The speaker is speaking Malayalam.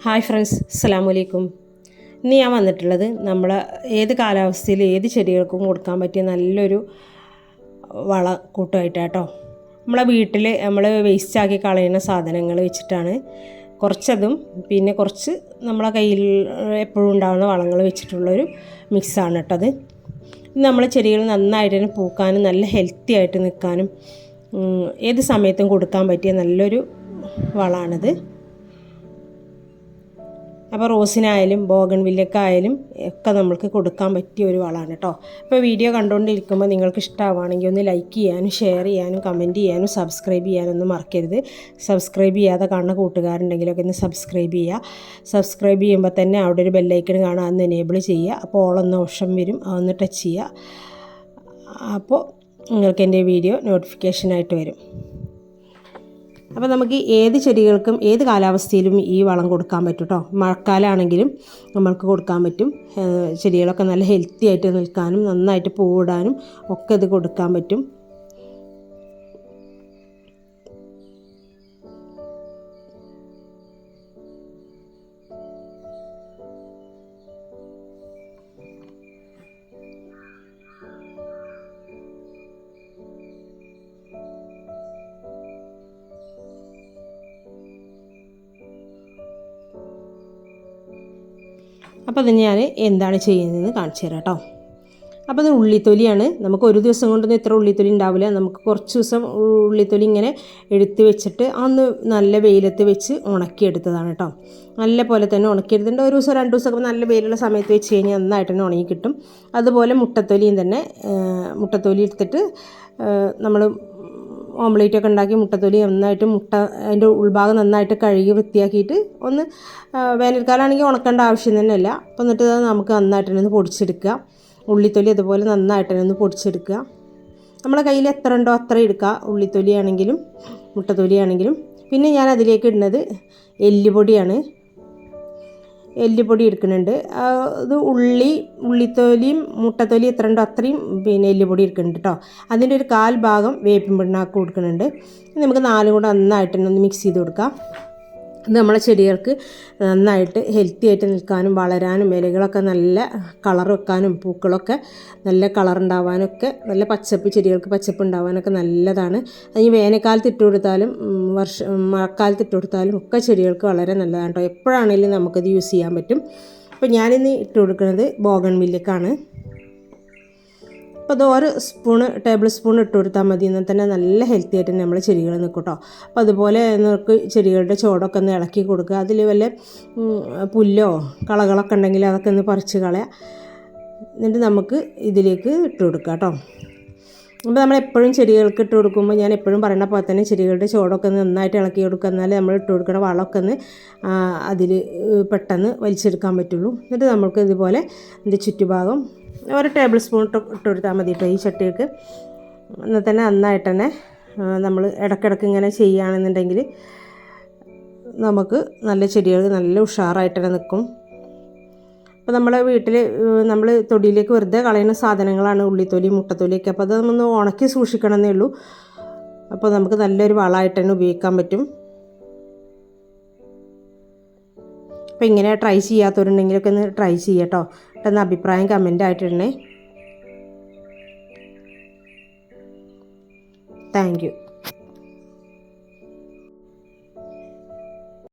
ഹായ് ഫ്രണ്ട്സ് അസ്സാം വലൈക്കും ഇന്ന് ഞാൻ വന്നിട്ടുള്ളത് നമ്മൾ ഏത് കാലാവസ്ഥയിൽ ഏത് ചെടികൾക്കും കൊടുക്കാൻ പറ്റിയ നല്ലൊരു വള കൂട്ടമായിട്ടാട്ടോ നമ്മളെ വീട്ടിൽ നമ്മൾ വേസ്റ്റാക്കി കളയുന്ന സാധനങ്ങൾ വെച്ചിട്ടാണ് കുറച്ചതും പിന്നെ കുറച്ച് നമ്മളെ കയ്യിൽ എപ്പോഴും ഉണ്ടാകുന്ന വളങ്ങൾ വെച്ചിട്ടുള്ളൊരു മിക്സാണ് കേട്ടത് നമ്മളെ ചെടികൾ നന്നായിട്ട് തന്നെ പൂക്കാനും നല്ല ഹെൽത്തി ആയിട്ട് നിൽക്കാനും ഏത് സമയത്തും കൊടുക്കാൻ പറ്റിയ നല്ലൊരു വളമാണിത് അപ്പോൾ റോസിനായാലും ബോഗൺ വില്ലക്കായാലും ഒക്കെ നമ്മൾക്ക് കൊടുക്കാൻ പറ്റിയ ഒരു വളമാണ് കേട്ടോ അപ്പോൾ വീഡിയോ കണ്ടുകൊണ്ടിരിക്കുമ്പോൾ നിങ്ങൾക്ക് ഇഷ്ടമാവുകയാണെങ്കിൽ ഒന്ന് ലൈക്ക് ചെയ്യാനും ഷെയർ ചെയ്യാനും കമന്റ് ചെയ്യാനും സബ്സ്ക്രൈബ് ചെയ്യാനൊന്നും മറക്കരുത്. സബ്സ്ക്രൈബ് ചെയ്യാതെ കാണുന്ന കൂട്ടുകാരുണ്ടെങ്കിലൊക്കെ ഒന്ന് സബ്സ്ക്രൈബ് ചെയ്യുക സബ്സ്ക്രൈബ് ചെയ്യുമ്പോൾ തന്നെ അവിടെ ഒരു ബെല്ലൈക്കൺ കാണാൻ അന്ന് എനേബിൾ ചെയ്യുക അപ്പോൾ ഓളൊന്ന് ഓപ്ഷൻ വരും അതൊന്ന് ടച്ച് ചെയ്യുക അപ്പോൾ നിങ്ങൾക്ക് എന്റെ വീഡിയോ നോട്ടിഫിക്കേഷനായിട്ട് വരും. അപ്പോൾ നമുക്ക് ഏത് ചെടികൾക്കും ഏത് കാലാവസ്ഥയിലും ഈ വളം കൊടുക്കാൻ പറ്റും കേട്ടോ മഴക്കാലമാണെങ്കിലും നമ്മൾക്ക് കൊടുക്കാൻ പറ്റും. ചെടികളൊക്കെ നല്ല ഹെൽത്തി ആയിട്ട് നിൽക്കാനും നന്നായിട്ട് പൂവിടാനും ഒക്കെ ഇത് കൊടുക്കാൻ പറ്റും. അപ്പോൾ അത് ഞാൻ എന്താണ് ചെയ്യുന്നതെന്ന് കാണിച്ചു തരാം കേട്ടോ. അപ്പോൾ അത് ഉള്ളിത്തൊലിയാണ്. നമുക്ക് ഒരു ദിവസം കൊണ്ടൊന്നും ഇത്ര ഉള്ളിത്തൊലി ഉണ്ടാവില്ല. നമുക്ക് കുറച്ച് ദിവസം ഉള്ളിത്തൊലി ഇങ്ങനെ എടുത്ത് വെച്ചിട്ട് അന്ന് നല്ല വെയിലത്ത് വെച്ച് ഉണക്കിയെടുത്തതാണ് കേട്ടോ. നല്ല പോലെ തന്നെ ഉണക്കിയെടുത്തിട്ട് ഒരു ദിവസം രണ്ട് ദിവസമൊക്കെ നല്ല വെയിലുള്ള സമയത്ത് വെച്ച് കഴിഞ്ഞാൽ നന്നായിട്ട് തന്നെ ഉണങ്ങി കിട്ടും. അതുപോലെ മുട്ടത്തൊലിയും തന്നെ മുട്ടത്തൊലി എടുത്തിട്ട് നമ്മൾ ഓംലേറ്റ് ഒക്കെ ഉണ്ടാക്കി മുട്ടത്തൊലി നന്നായിട്ട് മുട്ട അതിന്റെ ഉൾഭാഗം നന്നായിട്ട് കഴുകി വൃത്തിയാക്കിയിട്ട് ഒന്ന് വേനൽക്കാലമാണെങ്കിൽ ഉണക്കേണ്ട ആവശ്യം തന്നെയല്ല അപ്പോൾ എന്നിട്ട് നമുക്ക് നന്നായിട്ട് തന്നെ ഒന്ന് പൊടിച്ചെടുക്കുക. ഉള്ളിത്തൊലി അതുപോലെ നന്നായിട്ട് തന്നെ ഒന്ന് പൊടിച്ചെടുക്കുക. നമ്മളെ കയ്യിൽ എത്ര ഉണ്ടോ അത്ര എടുക്കുക. ഉള്ളിത്തൊലി ആണെങ്കിലും ആണെങ്കിലും പിന്നെ ഞാൻ അതിലേക്ക് ഇടുന്നത് എല്ലുപൊടിയാണ്. എല്ലുപൊടി എടുക്കുന്നുണ്ട്. അത് ഉള്ളി ഉള്ളിത്തൊലിയും മുട്ടത്തൊലി എത്ര ഉണ്ടോ അത്രയും പിന്നെ എല്ലുപൊടി എടുക്കുന്നുണ്ട് കേട്ടോ അതിന്റെ ഒരു കാൽ ഭാഗം വേപ്പിൻ പിണ്ണാക്ക് കൊടുക്കുന്നുണ്ട്. നമുക്ക് നാലും കൂടെ നന്നായിട്ട് ഒന്ന് മിക്സ് ചെയ്ത് കൊടുക്കാം. നമ്മളെ ചെടികൾക്ക് നന്നായിട്ട് ഹെൽത്തി ആയിട്ട് നിൽക്കാനും വളരാനും ഇലകളൊക്കെ നല്ല കളർ വെക്കാനും പൂക്കളൊക്കെ നല്ല കളർ ഉണ്ടാവാനൊക്കെ നല്ല പച്ചപ്പ് ചെടികൾക്ക് പച്ചപ്പ് ഉണ്ടാവാനൊക്കെ നല്ലതാണ്. അത് ഈ വേനൽക്കാലത്ത് ഇട്ട് കൊടുത്താലും വർഷ മഴക്കാലത്ത് ഇട്ട് കൊടുത്താലും ഒക്കെ ചെടികൾക്ക് വളരെ നല്ലതാണ് കേട്ടോ എപ്പോഴാണെങ്കിലും നമുക്കത് യൂസ് ചെയ്യാൻ പറ്റും. അപ്പോൾ ഞാനിന്ന് ഇട്ട് കൊടുക്കുന്നത് ബോഗൺ വില്ലേക്കാണ് അപ്പോൾ അത് ഒരു സ്പൂണ് ടേബിൾ സ്പൂൺ ഇട്ട് കൊടുത്താൽ മതി. എന്നാൽ തന്നെ നല്ല ഹെൽത്തി ആയിട്ട് നമ്മൾ ചെടികൾ നിൽക്കും കേട്ടോ. അപ്പോൾ അതുപോലെ നമുക്ക് ചെടികളുടെ ചോടൊക്കെ ഒന്ന് ഇളക്കി കൊടുക്കുക. അതിൽ വല്ല പുല്ലോ കളകളൊക്കെ ഉണ്ടെങ്കിൽ അതൊക്കെ ഒന്ന് പറിച്ച് കളയാം. എന്നിട്ട് നമുക്ക് ഇതിലേക്ക് ഇട്ട് കൊടുക്കാം കേട്ടോ. അപ്പോൾ നമ്മൾ എപ്പോഴും ചെടികൾക്ക് ഇട്ട് കൊടുക്കുമ്പോൾ ഞാൻ എപ്പോഴും പറയുന്ന പോലെ തന്നെ ചെടികളുടെ ചോടൊക്കെ ഒന്ന് നന്നായിട്ട് ഇളക്കി കൊടുക്കുക. എന്നാലേ നമ്മൾ ഇട്ട് കൊടുക്കുന്ന വളമൊക്കെ ഒന്ന് അതിൽ പെട്ടെന്ന് വലിച്ചെടുക്കാൻ പറ്റുള്ളൂ. എന്നിട്ട് നമുക്ക് ഇതുപോലെ ഇതിന്റെ ചുറ്റുഭാഗം ഒരു ടേബിൾ സ്പൂൺ ഇട്ട് ഇട്ട് കൊടുത്താൽ മതി കേട്ടോ ഈ ചട്ടിക്ക്. എന്നാൽ തന്നെ നന്നായിട്ട് തന്നെ നമ്മൾ ഇടയ്ക്കിടയ്ക്ക് ഇങ്ങനെ ചെയ്യുകയാണെന്നുണ്ടെങ്കിൽ നമുക്ക് നല്ല ചെടികൾ നല്ല ഉഷാറായിട്ട് തന്നെ നിൽക്കും. അപ്പോൾ നമ്മളെ വീട്ടിൽ നമ്മൾ തൊടിയിലേക്ക് വെറുതെ കളയുന്ന സാധനങ്ങളാണ് ഉള്ളിത്തൊലി മുട്ടത്തൊലിയൊക്കെ. അപ്പോൾ അത് നമ്മൾ ഉണക്കി സൂക്ഷിക്കണമെന്നേ ഉള്ളൂ. അപ്പോൾ നമുക്ക് നല്ലൊരു വളമായിട്ട് തന്നെ ഉപയോഗിക്കാൻ പറ്റും. അപ്പോൾ ഇങ്ങനെ ട്രൈ ചെയ്യാത്തവരുണ്ടെങ്കിലൊക്കെ ഒന്ന് ട്രൈ ചെയ്യാം കേട്ടോ പെട്ടെന്ന് അഭിപ്രായം കമന്റ് ആയിട്ടിടണേ. Thank you